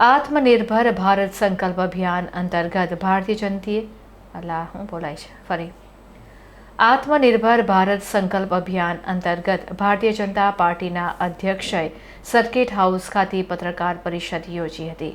આત્મનિર્ભર ભારત સંકલ્પ અભિયાન અંતર્ગત ભારતીય જનતીએ અલા હું બોલાય છે. ફરી. આત્મનિર્ભર ભારત સંકલ્પ અભિયાન અંતર્ગત ભારતીય જનતા પાર્ટીના અધ્યક્ષએ સર્કિટ હાઉસ ખાતે પત્રકાર પરિષદ યોજી હતી.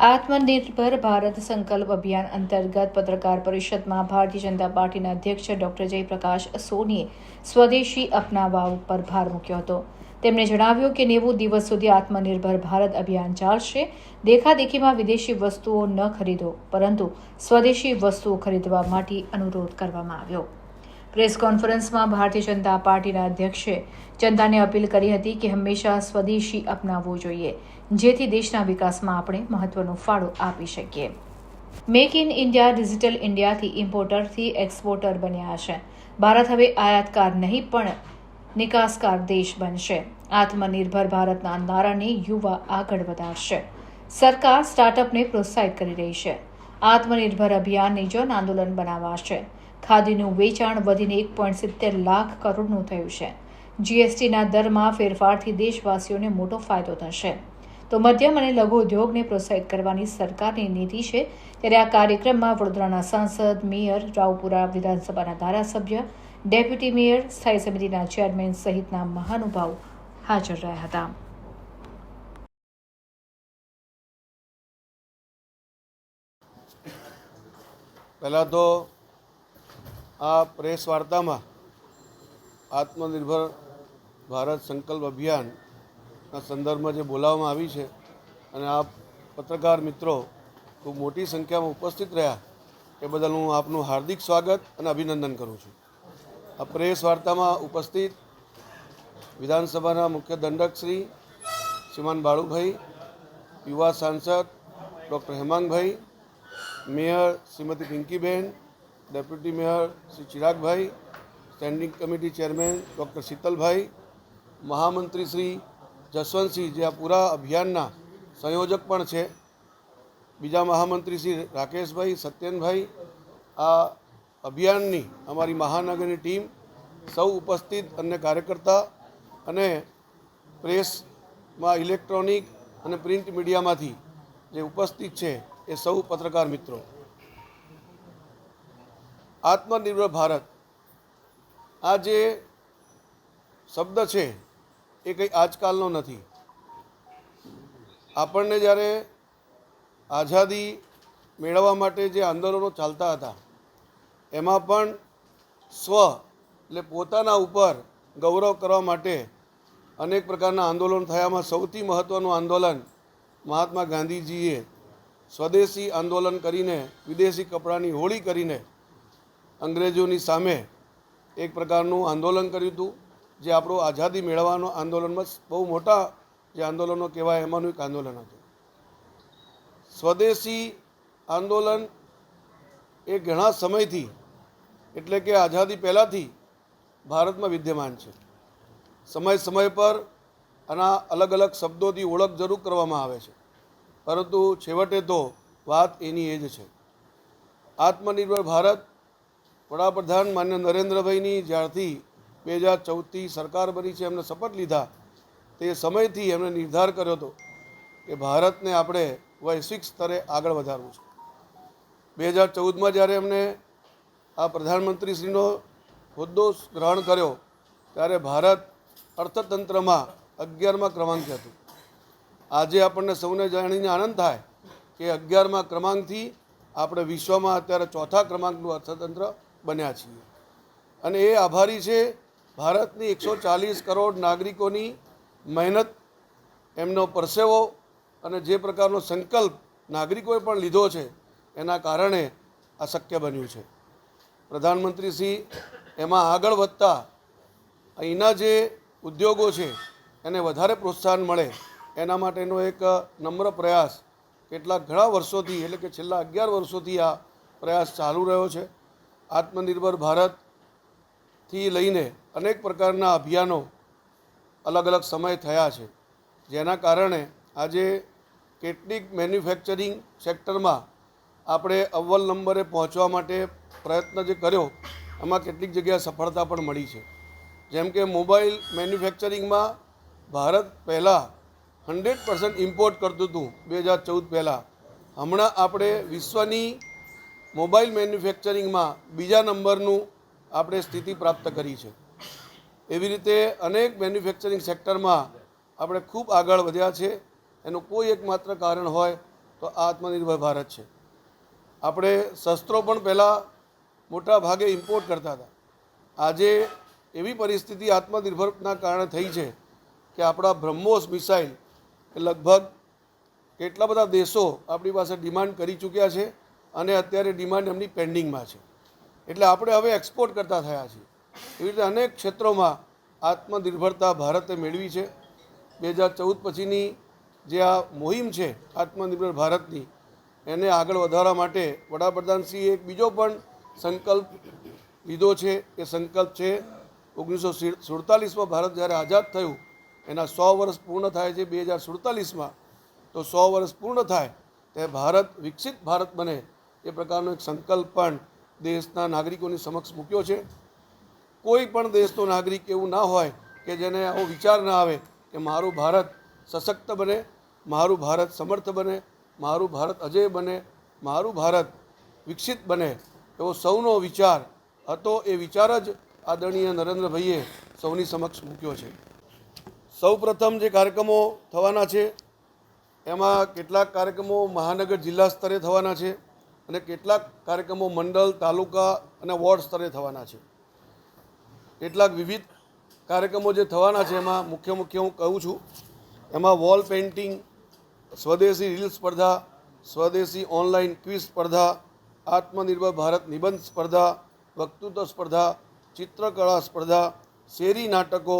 આત્મનિર્ભર ભારત સંકલ્પ અભિયાન અંતર્ગત પત્રકાર પરિષદમાં ભારતીય જનતા પાર્ટીના અધ્યક્ષ ડોક્ટર જયપ્રકાશ સોનીએ સ્વદેશી અપનાવવા ઉપર ભાર મૂક્યો હતો. તેમણે જણાવ્યું કે નેવું દિવસ સુધી આત્મનિર્ભર ભારત અભિયાન ચાલશે. દેખાદેખીમાં વિદેશી વસ્તુઓ ન ખરીદો, પરંતુ સ્વદેશી વસ્તુઓ ખરીદવા માટે અનુરોધ કરવામાં આવ્યો. પ્રેસ કોન્ફરન્સમાં ભારતીય જનતા પાર્ટીના અધ્યક્ષે જનતાને અપીલ કરી હતી કે હંમેશા સ્વદેશી અપનાવવું જોઈએ, જેથી દેશના વિકાસમાં આપણે મહત્વનો ફાળો આપી શકીએ. મેક ઇન ઇન્ડિયા ડિજિટલ ઇન્ડિયાથી ઇમ્પોર્ટરથી એક્સપોર્ટર બન્યા છે. ભારત હવે આયાતકાર નહીં, પણ નિકાસકાર દેશ બનશે. આત્મનિર્ભર ભારતના નારાને યુવા આગળ વધારશે. સરકાર સ્ટાર્ટઅપને પ્રોત્સાહિત કરી રહી છે. આત્મનિર્ભર અભિયાનને જન આંદોલન બનાવાશે. ખાદીનું વેચાણ વધીને એક પોઈન્ટ સિત્તેર લાખ કરોડનું થયું છે. જીએસટીના દરમાં ફેરફારથી દેશવાસીઓને મોટો ફાયદો થશે. તો મધ્યમ અને લઘુ ઉદ્યોગને પ્રોત્સાહિત કરવાની સરકારની નીતિ છે. ત્યારે આ કાર્યક્રમમાં વડોદરાના સાંસદ, મેયર, રાવપુરા વિધાનસભાના ધારાસભ્ય ડેપ્યુટી મેયર, સ્થાયી સમિતિના ચેરમેન સહિતના મહાનુભાવ હાજર રહ્યા હતા. પહેલાં તો આ પ્રેસ વાર્તામાં આત્મનિર્ભર ભારત સંકલ્પ અભિયાનના સંદર્ભમાં જે બોલાવવામાં આવી છે અને આ પત્રકાર મિત્રો ખૂબ મોટી સંખ્યામાં ઉપસ્થિત રહ્યા, એ બદલ હું આપનું હાર્દિક સ્વાગત અને અભિનંદન કરું છું. આ પ્રેસ વાર્તામાં ઉપસ્થિત વિધાનસભાના મુખ્ય દંડક શ્રી શ્રીમાન બાળુભાઈ, યુવા સાંસદ doctor Hemangbhai, mayor Shrimati Pinkiben, deputy mayor Shri Chiragbhai, standing committee chairman doctor Sheetalbhai, મહામંત્રી શ્રી જસવંતસિંહ જે આ પૂરા અભિયાનના સંયોજક પણ છે. બીજા મહામંત્રી શ્રી રાકેશભાઈ, સત્યનભાઈ, આ અભિયાનની અમારી મહાનગરની ટીમ સૌ ઉપસ્થિત અન્ય કાર્યકર્તા અને પ્રેસમાં ઇલેક્ટ્રોનિક અને પ્રિન્ટ મીડિયામાંથી જે ઉપસ્થિત છે એ સૌ પત્રકાર મિત્રો. આત્મનિર્ભર ભારત. આ જે શબ્દ છે એ કંઈ આજકાલનો નથી. આપણને જ્યારે આઝાદી મેળવવા માટે જે આંદોલનો ચાલતા હતા એમાં પણ સ્વ એટલે પોતાના ઉપર ગૌરવ કરવા માટે અનેક પ્રકારના આંદોલન થયામાં સૌથી મહત્ત્વનું આંદોલન મહાત્મા ગાંધીજીએ સ્વદેશી આંદોલન કરીને, વિદેશી કપડાની હોળી કરીને અંગ્રેજોની સામે એક પ્રકારનું આંદોલન કર્યું હતું, જે આપણું આઝાદી મેળવવાનો આંદોલનમાં બહુ મોટા જે આંદોલનો કહેવાય એમાંનું એક આંદોલન હતું. સ્વદેશી આંદોલન એ ઘણા સમયથી એટલે કે આઝાદી પહેલાંથી ભારતમાં વિદ્યમાન છે. સમય સમય પર આના અલગ અલગ શબ્દોથી ઓળખ જરૂર કરવામાં આવે છે. પરંતુ છેવટે તો વાત એની એ જ છે. આત્મનિર્ભર ભારત વડાપ્રધાન માન્ય નરેન્દ્રભાઈની જ્યારથી બે હજાર ચૌદથી સરકાર બની છે, એમને શપથ લીધા તે સમયથી એમણે નિર્ધાર કર્યો હતો કે ભારતને આપણે વૈશ્વિક સ્તરે આગળ વધારવું છે. બે હજાર ચૌદમાં જ્યારે એમને આ પ્રધાનમંત્રીશ્રીનો હોદ્દો ગ્રહણ કર્યો ત્યારે ભારત અર્થતંત્રમાં અગિયારમાં ક્રમાંકે હતું. આજે આપણને સૌને જાણીને આનંદ થાય કે અગિયારમાં ક્રમાંકથી આપણે વિશ્વમાં અત્યારે ચોથા ક્રમાંકનું અર્થતંત્ર બન્યા છીએ. અને એ આભારી છે, ભારતની એકસો ચાલીસ કરોડ નાગરિકોની મહેનત, એમનો પરસેવો અને જે પ્રકારનો સંકલ્પ નાગરિકોએ પણ લીધો છે, એના કારણે આ શક્ય બન્યું છે. પ્રધાનમંત્રીશ્રી, એમાં આગળ વધતા અહીંના જે ઉદ્યોગો છે, એને વધારે પ્રોત્સાહન મળે, એના માટેનો એક નમ્ર પ્રયાસ. કેટલાક ઘણા વર્ષોથી, એટલે કે છેલ્લા અગિયાર વર્ષોથી આ પ્રયાસ ચાલુ રહ્યો છે. આત્મનિર્ભર ભારતથી લઈને અનેક પ્રકારના અભિયાનો અલગ અલગ સમય થયા છે. જેના કારણે આજે કેટલીક મેન્યુફેક્ચરિંગ સેક્ટરમાં આપણે અવ્વલ નંબરે પહોંચવા માટે પ્રયત્ન જે કર્યો, એમાં કેટલીક જગ્યાએ સફળતા પણ મળી છે. જેમ કે મોબાઈલ મેન્યુફેક્ચરિંગમાં ભારત પહેલાં હંડ્રેડ પર્સન્ટ ઇમ્પોર્ટ કરતું હતું બે હજાર ચૌદ પહેલાં. હમણાં આપણે વિશ્વની મોબાઈલ મેન્યુફેક્ચરિંગમાં બીજા નંબરનું આપણે સ્થિતિ પ્રાપ્ત કરી છે. એવી રીતે અનેક મેન્યુફેક્ચરિંગ સેક્ટરમાં આપણે ખૂબ આગળ વધ્યા છે. એનું કોઈ એકમાત્ર કારણ હોય તો આત્મનિર્ભર ભારત છે. આપણે શસ્ત્રો પણ પહેલાં મોટા ભાગે ઇમ્પોર્ટ કરતા હતા. આજે એવી પરિસ્થિતિ આત્મનિર્ભરના કારણે થઈ છે કે આપણા બ્રહ્મોસ મિસાઇલ એ લગભગ કેટલા બધા દેશો આપણી પાસે ડિમાન્ડ કરી ચૂક્યા છે અને અત્યારે ડિમાન્ડ એમની પેન્ડિંગમાં છે. એટલે આપણે હવે એક્સપોર્ટ કરતા થયા છીએ. એવી રીતે અનેક ક્ષેત્રોમાં આત્મનિર્ભરતા ભારતે મેળવી છે. બે હજાર ચૌદ પછીની જે આ મુહિમ છે આત્મનિર્ભર ભારતની એને આગળ વધારવા માટે વડાપ્રધાનશ્રીએ એક બીજો પણ સંકલ્પ લીધો છે. એ સંકલ્પ છે ઓગણીસો સુડતાલીસમાં ભારત જ્યારે આઝાદ થયું, એના સો વર્ષ પૂર્ણ થાય છે બે હજાર સુડતાલીસમાં, તો સો વર્ષ પૂર્ણ થાય તે ભારત, વિકસિત ભારત બને એ પ્રકારનો એક સંકલ્પ પણ દેશના નાગરિકોની સમક્ષ મૂક્યો છે. કોઈ પણ દેશનો નાગરિક એવું ના હોય કે જેને આવો વિચાર ના આવે કે મારું ભારત સશક્ત બને, મારું ભારત સમર્થ બને મારું ભારત અજય બને, મારું ભારત વિકસિત બને એવો સૌનો વિચાર હતો એ વિચાર જ આદરણીય નરેન્દ્રભાઈએ સૌની સમક્ષ મૂક્યો છે. સૌ પ્રથમ જે કાર્યક્રમો થવાના છે, એમાં કેટલાક કાર્યક્રમો મહાનગર જિલ્લા સ્તરે થવાના છે અને કેટલાક કાર્યક્રમો મંડળ, તાલુકા અને વોર્ડ સ્તરે થવાના છે. કેટલાક વિવિધ કાર્યક્રમો જે થવાના છે એમાં મુખ્ય મુખ્ય હું કહું છું, એમાં વોલ પેઇન્ટિંગ સ્વદેશી રીલ સ્પર્ધા, સ્વદેશી ઓનલાઈન ક્વિઝ સ્પર્ધા, આત્મનિર્ભર ભારત નિબંધ સ્પર્ધા, વક્તૃત્વ સ્પર્ધા, ચિત્રકળા સ્પર્ધા, શેરી નાટકો,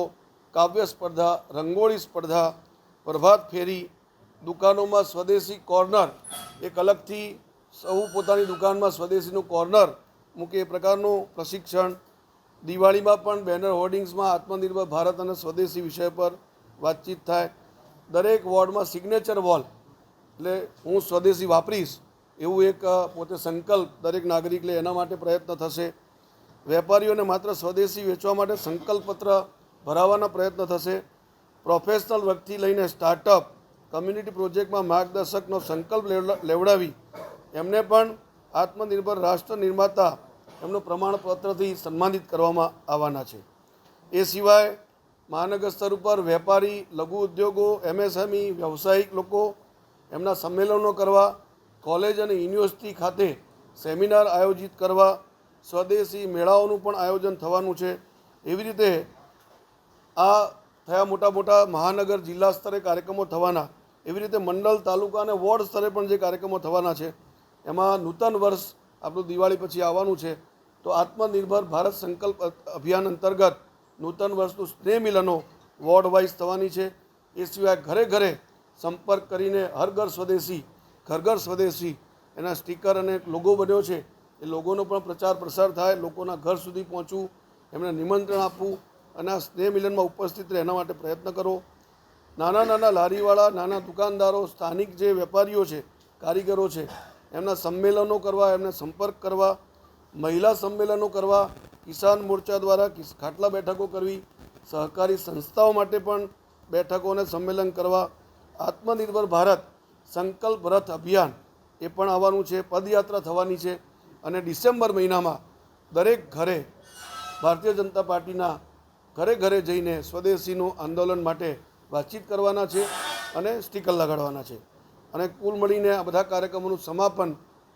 કાવ્ય સ્પર્ધા, રંગોળી સ્પર્ધા, પ્રભાત ફેરી, દુકાનોમાં સ્વદેશી કોર્નર, એક અલગથી સૌ પોતાની દુકાનમાં સ્વદેશીનું કોર્નર મૂકે એ પ્રકારનું પ્રશિક્ષણ. દિવાળીમાં પણ બેનર હોર્ડિંગ્સમાં આત્મનિર્ભર ભારત અને સ્વદેશી વિષય પર વાતચીત થાય. દરેક વોર્ડમાં સિગ્નેચર વોલ એટલે હું સ્વદેશી વાપરીશ એવું એક પોતે સંકલ્પ દરેક નાગરિક લે એના માટે પ્રયત્ન થશે. વેપારીઓને માત્ર સ્વદેશી વેચવા માટે સંકલ્પપત્ર ભરાવવાના પ્રયત્ન થશે. પ્રોફેશનલ વ્યક્તિ લઈને સ્ટાર્ટઅપ કમ્યુનિટી પ્રોજેક્ટમાં માર્ગદર્શકનો સંકલ્પ લેવડા- લેવડાવી. એમને પણ આત્મનિર્ભર રાષ્ટ્ર નિર્માતા એમનું પ્રમાણપત્રથી સન્માનિત કરવામાં આવવાના છે. એ સિવાય મહાનગર સ્તર ઉપર વેપારી, લઘુ ઉદ્યોગો, એમએસએમઈ, વ્યવસાયિક લોકો એમના સંમેલનો કરવા, કોલેજ અને યુનિવર્સિટી ખાતે સેમિનાર આયોજિત કરવા, સ્વદેશી મેળાઓનું પણ આયોજન થવાનું છે. એવી રીતે આ થયા મોટા મોટા મહાનગર જિલ્લા સ્તરે કાર્યક્રમો થવાના. એવી રીતે મંડળ તાલુકા અને વોર્ડ સ્તરે પણ જે કાર્યક્રમો થવાના છે, એમાં નૂતન વર્ષ આપણું દિવાળી પછી આવવાનું છે. તો આત્મનિર્ભર ભારત સંકલ્પ અભિયાન અંતર્ગત નૂતન વર્ષનું સ્નેહ મિલનો વોર્ડ વાઇઝ થવાની છે. એ સિવાય ઘરે ઘરે સંપર્ક કરીને હર ઘર સ્વદેશી ઘર ઘર સ્વદેશી એના સ્ટીકર અને લોગો બન્યો છે. એ લોગોનો પણ પ્રચાર પ્રસાર થાય, લોકોના ઘર સુધી પહોંચવું, એમને નિમંત્રણ આપવું અને આ સ્નેહ મિલનમાં ઉપસ્થિત રહે એના માટે પ્રયત્ન કરો. નાના નાના લારીવાળા, નાના દુકાનદારો, સ્થાનિક જે વેપારીઓ છે, કારીગરો છે, એમના સંમેલનો કરવા, એમને સંપર્ક કરવા, મહિલા સંમેલનો કરવા કિસાન મોરચા દ્વારા ખાટલા બેઠકો કરવી, સહકારી સંસ્થાઓ માટે પણ બેઠકો અને સંમેલન કરવા, આત્મનિર્ભર ભારત સંકલ્પ રથ અભિયાન એ પણ આવવાનું છે, પદયાત્રા થવાની છે અને ડિસેમ્બર મહિનામાં દરેક ઘરે ભારતીય જનતા પાર્ટીના ઘરે ઘરે જઈને સ્વદેશીનું આંદોલન માટે વાતચીત કરવાના છે અને સ્ટીકર લગાડવાના છે. અને કુલ મળીને આ બધા કાર્યક્રમોનું સમાપન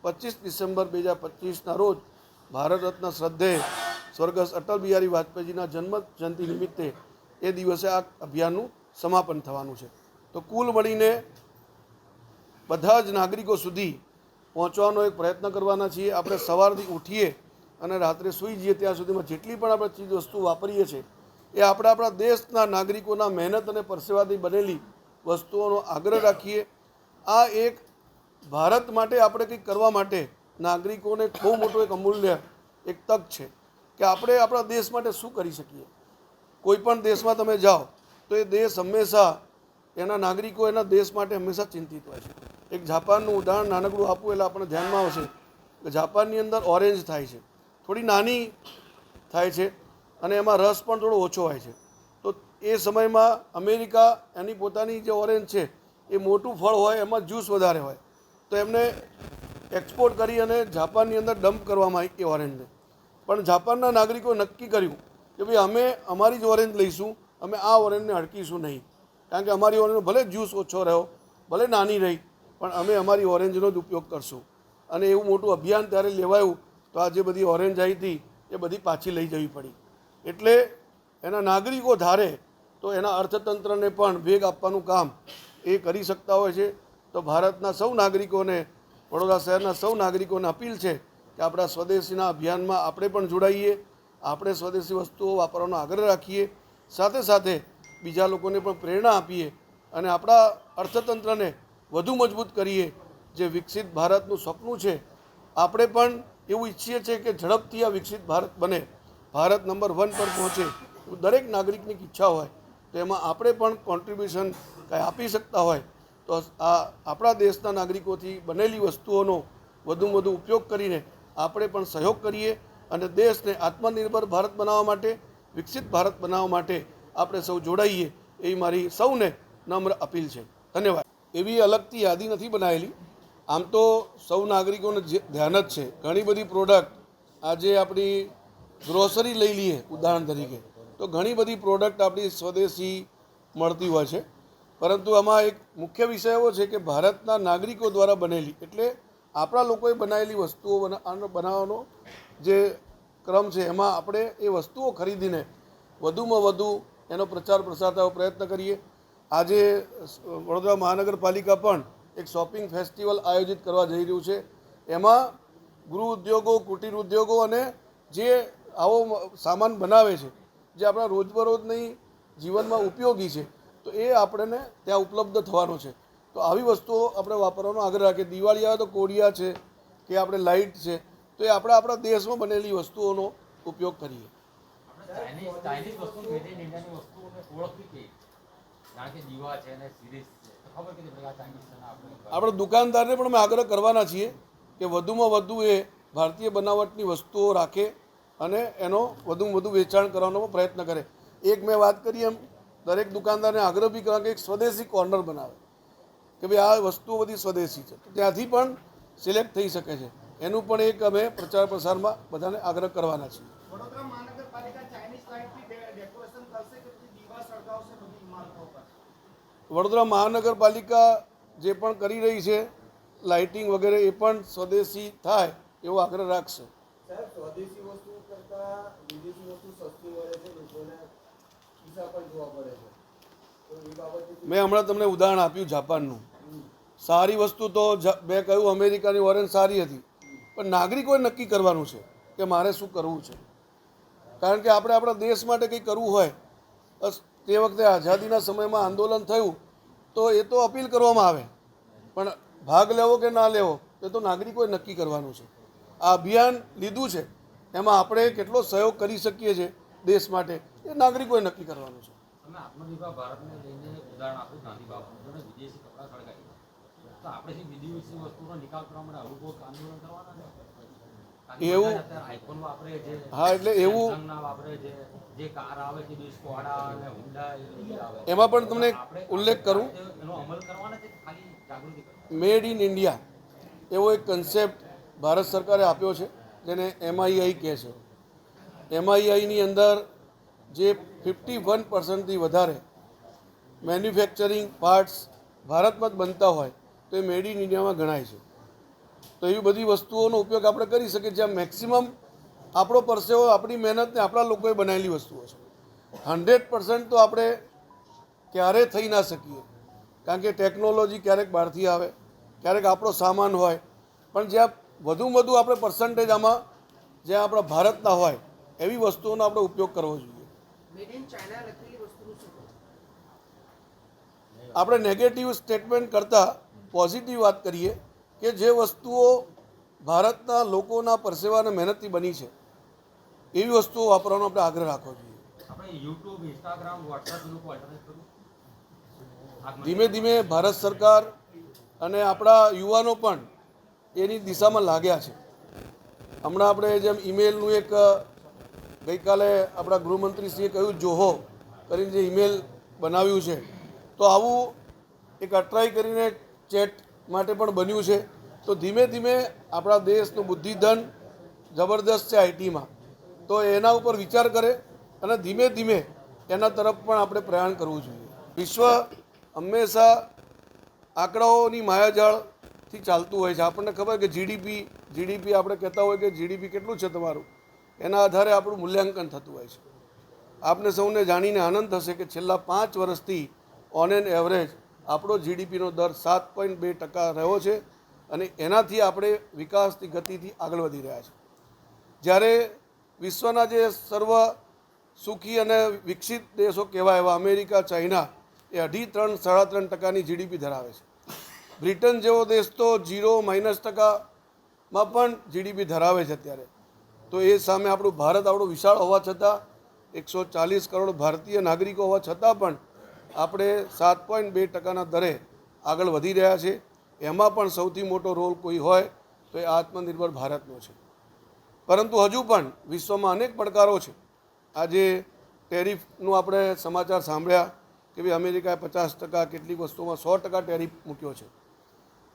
પચીસ ડિસેમ્બર બે હજાર પચીસના રોજ ભારત રત્ન શ્રદ્ધેય સ્વર્ગસ્થ અટલ બિહારી વાજપેયીજીના જન્મ જયંતિ નિમિત્તે એ દિવસે આ અભિયાનનું સમાપન થવાનું છે. તો કુલ મળીને બધા જ નાગરિકો સુધી પહોંચવાનો એક પ્રયત્ન કરવાના છીએ. આપણે સવારથી ઉઠીએ અને રાત્રે સૂઈ જઈએ ત્યાં સુધીમાં જેટલી પણ આપણે ચીજ વસ્તુ વાપરીએ છીએ, એ આપણે આપણા દેશના નાગરિકોના મહેનત અને પરસેવાથી બનેલી વસ્તુઓનો આગ્રહ રાખીએ. આ એક ભારત માટે આપણે કંઈક કરવા માટે નાગરિકોને બહુ મોટો એક અમૂલ્ય એક તક છે. કે આપણે આપણા દેશ માટે શું કરી શકીએ? કોઈ પણ દેશમાં તમે જાઓ, તો એ દેશ હંમેશા એના નાગરિકો એના દેશ માટે હંમેશા ચિંતિત હોય છે. એક જાપાનનું ઉદાહરણ નાનકડું આપવું એટલે આપણને ધ્યાનમાં આવશે કે જાપાનની અંદર ઓરેન્જ થાય છે. થોડી નાની થાય છે અને એમાં રસ પણ થોડો ઓછો હોય છે. તો એ સમયમાં અમેરિકા એની પોતાની જે ઓરેન્જ છે, એ મોટું ફળ હોય, એમાં જ્યુસ વધારે હોય. તો એમને એક્સપોર્ટ કરી અને જાપાનની અંદર ડમ્પ કરવામાં આવી એ ઓરેન્જને. પણ જાપાનના નાગરિકો નક્કી કર્યું કે ભાઈ અમે અમારી જ ઓરેન્જ લઈશું, અમે આ ઓરેન્જને અડકીશું નહીં. કારણ કે અમારી ઓરેન્જનો ભલે જ્યુસ ઓછો રહ્યો, ભલે નાની રહી, પણ અમે અમારી ઓરેન્જનો જ ઉપયોગ કરશું. અને એવું મોટું અભિયાન ત્યારે લેવાયું તો આ જે બધી ઓરેન્જ આવી હતી, એ બધી પાછી લઈ જવી પડી. એટલે એના નાગરિકો ધારે તો એના અર્થતંત્રને પણ વેગ આપવાનું કામ એ કરી શકતા હોય છે. તો ભારતના સૌ નાગરિકોને, વડોદરા શહેરના સૌ નાગરિકોને અપીલ છે કે આપણા સ્વદેશીના અભિયાનમાં આપણે પણ જોડાઈએ, આપણે સ્વદેશી વસ્તુઓ વાપરવાનો આગ્રહ રાખીએ, સાથે સાથે બીજા લોકોને પણ પ્રેરણા આપીએ અને આપણા અર્થતંત્રને વધુ મજબૂત કરીએ, જે વિકસિત ભારતનું સપનું છે. આપણે પણ એવું ઈચ્છીએ છીએ કે ઝડપથી આ વિકસિત ભારત બને. ભારત નંબર વન પર પહોંચે એવું દરેક નાગરિકની ઈચ્છા હોય. તો એમાં આપણે પણ કોન્ટ્રીબ્યુશન કાંઈ આપી શકતા હોય. તો આ આપણા દેશના નાગરિકોથી બનેલી વસ્તુઓનો વધુમાં વધુ ઉપયોગ કરીને આપણે પણ સહયોગ કરીએ અને દેશને આત્મનિર્ભર ભારત બનાવવા માટે, વિકસિત ભારત બનાવવા માટે આપણે સૌ જોડાઈએ, એવી મારી સૌને નમ્ર અપીલ છે. ધન્યવાદ. એવી અલગથી યાદી નથી બનાવેલી. આમ તો સૌ નાગરિકોને ધ્યાન જ છે. ઘણી બધી પ્રોડક્ટ આજે આપણી ગ્રોસરી લઈ લઈએ, ઉદાહરણ તરીકે. તો ઘણી બધી પ્રોડક્ટ આપણી સ્વદેશી મળતી હોય છે. પરંતુ આમાં એક મુખ્ય વિષય એવો છે કે ભારતના નાગરિકો દ્વારા બનેલી, એટલે આપણા લોકોએ બનાવેલી વસ્તુઓ બનાવવાનો જે ક્રમ છે, એમાં આપણે એ વસ્તુઓ ખરીદીને વધુમાં વધુ એનો પ્રચાર પ્રસાર થવા પ્રયત્ન કરીએ. આજે વડોદરા મહાનગરપાલિકા પણ એક શોપિંગ ફેસ્ટિવલ આયોજિત કરવા જઈ રહ્યું છે. એમાં ગૃહ ઉદ્યોગો, કુટીર ઉદ્યોગો અને જે આવો સામાન બનાવે છે, જે આપણા રોજબરોજની જીવનમાં ઉપયોગી છે, તો એ આપણને ત્યાં ઉપલબ્ધ થવાનો છે. તો આવી વસ્તુઓ આપણે વાપરવાનો આગ્રહ રાખીએ. દિવાળી આવે તો કોડિયા છે કે આપણે લાઇટ છે તો એ આપણે આપણા દેશમાં બનેલી વસ્તુઓનો ઉપયોગ કરીએ. આપણે દુકાનદારને પણ અમે આગ્રહ કરવાના છીએ કે વધુમાં વધુ એ ભારતીય બનાવટની વસ્તુઓ રાખે અને એનો વધુમાં વધુ વેચાણ કરવાનો પ્રયત્ન કરે. એક મેં વાત કરી એમ દરેક દુકાનદારને આગ્રહ બી કરવા કે એક સ્વદેશી કોર્નર બનાવે. કે ભાઈ આ વસ્તુઓ બધી સ્વદેશી છે. ત્યાંથી પણ સિલેક્ટ થઈ શકે છે. એનું પણ એક અમે પ્રચાર પ્રસારમાં બધાને આગ્રહ કરવાના છીએ. વડોદરા મહાનગરપાલિકા ચાઇનીઝ લાઇટથી ડે- ડેકોરેશન કરશે કે પછી દીવા સળગાવશે બધી ઇમારતો પર? વડોદરા મહાનગરપાલિકા જે પણ કરી રહી છે લાઇટિંગ વગેરે એ પણ સ્વદેશી થાય એવો આગ્રહ રાખશે. સાહેબ સ્વદેશી વસ્તુ કરતા વિદેશી વસ્તુ સસ્તી મળે છે લોકોને ખિસ્સા પર જોવા પડે છે. તો એ બાબતે મેં હમણાં તમને ઉદાહરણ આપ્યું જાપાનનું. સારી વસ્તુ તો મેં કહ્યું અમેરિકાની વોરંટ સારી હતી. પણ નાગરિકોએ નક્કી કરવાનું છે કે મારે શું કરવું છે. કારણ કે આપણે આપણા દેશ માટે કંઈ કરવું હોય, બસ તે વખતે આઝાદીના સમયમાં આંદોલન થયું, તો એ તો અપીલ કરવામાં આવે. પણ ભાગ લેવો કે ના લેવો, એ તો નાગરિકોએ નક્કી કરવાનું છે. આ અભિયાન લીધું છે, એમાં આપણે કેટલો સહયોગ કરી શકીએ છીએ દેશ માટે, એ નાગરિકોએ નક્કી કરવાનું છે. આત્મનિર્ભર ભારતને લઈને ઉદાહરણ આપ્યું ગાંધી બાપુ વિદેશી કપડાં તો આપણે શું વિદેશી વસ્તુનો નિકાલ કરવા માટે આવું આંદોલન કરવાના છે. એવું- આઈફોન વાપરે છે હા, એટલે એવું- વાપરે છે જે કાર આવે છે બી સ્કોડા અને હુન્ડા આવે. એમાં પણ તમને ઉલ્લેખ કરું. એનો અમલ કરવાના છે ખાલી જાગૃતિ મેડ ઇન ઇન્ડિયા એવો એક કન્સેપ્ટ ભારત સરકારે આપ્યો છે જેને એમઆઈઆઈ કહે છે. એમઆઈઆઈની અંદર જે ફિફ્ટી વન પર્સન્ટથી વધારે મેન્યુફેક્ચરિંગ પાર્ટ્સ ભારતમાં જ બનતા હોય તો એ મેડ ઇન ઇન્ડિયામાં ગણાય છે. તો એવી બધી વસ્તુઓનો ઉપયોગ આપણે કરી શકીએ જ્યાં મેક્સિમમ આપણો પરસેવો આપણી મહેનતને આપણા લોકોએ બનાવેલી વસ્તુઓ છે. હંડ્રેડ પર્સન્ટ તો આપણે ક્યારે થઈ ના શકીએ. કારણ કે ટેકનોલોજી ક્યારેક બહારથી આવે ક્યારેક આપણો સામાન હોય. પણ જ્યાં વધુમાં વધુ આપણે પર્સન્ટેજ આમાં જ્યાં આપણા ભારતના હોય એવી વસ્તુઓનો આપણે ઉપયોગ કરવો જોઈએ? આપણે નેગેટિવ સ્ટેટમેન્ટ કરતાં પોઝિટિવ વાત કરીએ કે જે વસ્તુઓ ભારતના લોકોના પરસેવા અને મહેનતથી બની છે એવી વસ્તુઓ વાપરવાનો આપણે આગ્રહ રાખવો જોઈએ. ધીમે ધીમે ભારત સરકાર અને આપણા યુવાનો પણ એની દિશામાં લાગ્યા છે. હમણાં આપણે જેમ ઈમેલનું એક ગઈકાલે આપણા ગૃહમંત્રીશ્રીએ કહ્યું જોહો કરીને જે ઈમેલ બનાવ્યું છે તો આવું એક અટ્રાય કરીને ચેટ માટે પણ બન્યું છે. તો ધીમે ધીમે આપણા દેશનું બુદ્ધિધન જબરદસ્ત છે આઈટીમાં તો એના ઉપર વિચાર કરે અને ધીમે ધીમે એના તરફ પણ આપણે પ્રયાણ કરવું જોઈએ. વિશ્વ હંમેશા આંકડાઓની માયાજાળથી ચાલતું હોય છે. આપણને ખબર કે જીડીપી જીડીપી આપણે કહેતા હોય કે જીડીપી કેટલું છે તમારું? એના આધારે આપણું મૂલ્યાંકન થતું હોય છે. આપને સૌને જાણીને આનંદ થશે કે છેલ્લા પાંચ વર્ષથી ઓન એન એવરેજ આપણો જીડીપીનો દર સાત પોઈન્ટ બે ટકા રહ્યો છે અને એનાથી આપણે વિકાસની ગતિથી આગળ વધી રહ્યા છે જ્યારે વિશ્વના જે સર્વ સુખી અને વિકસિત દેશો કહેવાય એવા અમેરિકા, ચાઇના, એ અઢી ત્રણ, સાડા ત્રણ ટકાની જીડીપી ધરાવે છે. બ્રિટન જેવો દેશ તો જીરો માઇનસ ટકામાં પણ જીડીપી ધરાવે છે અત્યારે. તો એ સામે આપણું ભારત આપણું વિશાળ હોવા છતાં એકસો ચાલીસ કરોડ ભારતીય નાગરિકો હોવા છતાં પણ આપણે સાત પોઈન્ટ બે ટકાના દરે આગળ વધી રહ્યા છે. એમાં પણ સૌથી મોટો રોલ કોઈ હોય તો એ આત્મનિર્ભર ભારતનો છે. પરંતુ હજુ પણ વિશ્વમાં અનેક પડકારો છે. આજે ટેરિફનું આપણે સમાચાર સાંભળ્યા કે ભાઈ અમેરિકાએ પચાસ ટકા કેટલીક વસ્તુઓમાં સો ટકા ટેરિફ મૂક્યો છે.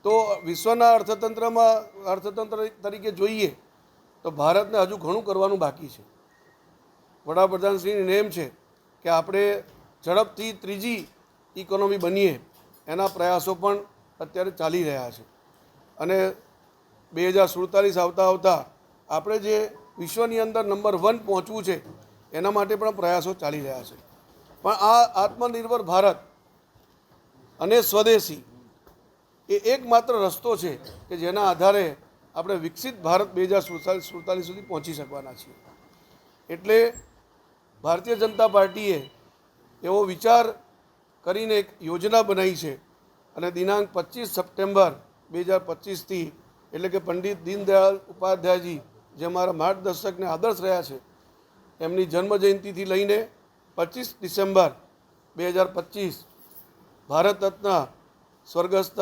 તો વિશ્વના અર્થતંત્રમાં, અર્થતંત્ર તરીકે જોઈએ તો ભારતને હજુ ઘણું કરવાનું બાકી છે. વડાપ્રધાનશ્રીની નેમ છે કે આપણે ઝડપથી ત્રીજી ઇકોનોમી બનીએ એના પ્રયાસો પણ અત્યારે ચાલી રહ્યા છે. અને બે હજાર સુડતાલીસ આવતા આવતા આપણે જે વિશ્વની અંદર નંબર વન પહોંચવું છે, એના માટે પણ પ્રયાસો ચાલી રહ્યા છે. પણ આ આત્મનિર્ભર ભારત અને સ્વદેશી એ એકમાત્ર રસ્તો છે કે જેના આધારે આપણે વિકસિત ભારત બે હજાર સુડતાલીસ સુડતાલીસ સુધી પહોંચી શકવાના છીએ. એટલે ભારતીય જનતા પાર્ટીએ એવો વિચાર કરીને એક યોજના બનાવી છે. અને દિનાંક પચીસ સપ્ટેમ્બર બે હજાર પચીસથી એટલે કે પંડિત દીનદયાળ ઉપાધ્યાયજી જે અમારા માર્ગદર્શકને આદર્શ રહ્યા છે, એમની જન્મ જયંતિથી લઈને પચીસ ડિસેમ્બર બે હજાર પચીસ ભારત રત્ન સ્વર્ગસ્થ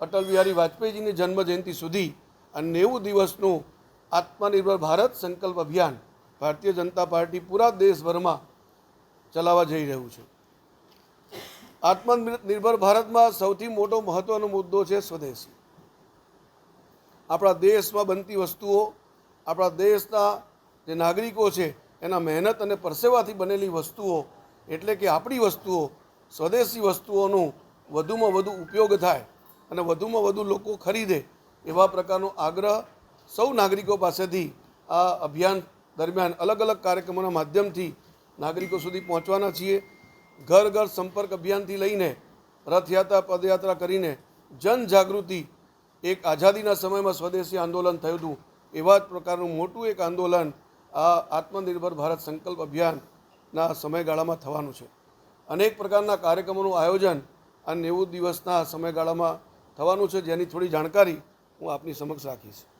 અટલ બિહારી વાજપેયીજીની જન્મ જયંતિ સુધી અને નેવું દિવસનું આત્મનિર્ભર ભારત સંકલ્પ અભિયાન ભારતીય જનતા પાર્ટી પૂરા દેશભરમાં ચલાવવા જઈ રહ્યું છે. આત્મનિર્ભર ભારતમાં સૌથી મોટો મહત્વનો મુદ્દો છે સ્વદેશી. આપણા દેશમાં બનતી વસ્તુઓ, આપણા દેશના જે નાગરિકો છે, એના મહેનત અને પરસેવાથી બનેલી વસ્તુઓ, એટલે કે આપણી વસ્તુઓ, સ્વદેશી વસ્તુઓનું વધુમાં વધુ ઉપયોગ થાય અને વધુમાં વધુ લોકો ખરીદે એવા પ્રકારનો આગ્રહ સૌ નાગરિકો પાસેથી આ અભિયાન દરમિયાન અલગ અલગ કાર્યક્રમોના માધ્યમથી નાગરિકો સુધી પહોંચવાના છીએ. ઘર ઘર સંપર્ક અભિયાનથી લઈને રથયાત્રા, પદયાત્રા કરીને જનજાગૃતિ એક આઝાદીના સમયમાં સ્વદેશી આંદોલન થયું હતું. એવા જ પ્રકારનું મોટું એક આંદોલન આ આત્મનિર્ભર ભારત સંકલ્પ અભિયાનના સમયગાળામાં થવાનું છે. અનેક પ્રકારના કાર્યક્રમોનું આયોજન આ નેવું દિવસના સમયગાળામાં થવાનું છે. જેની થોડી જાણકારી હું આપની સમક્ષ રાખીશ.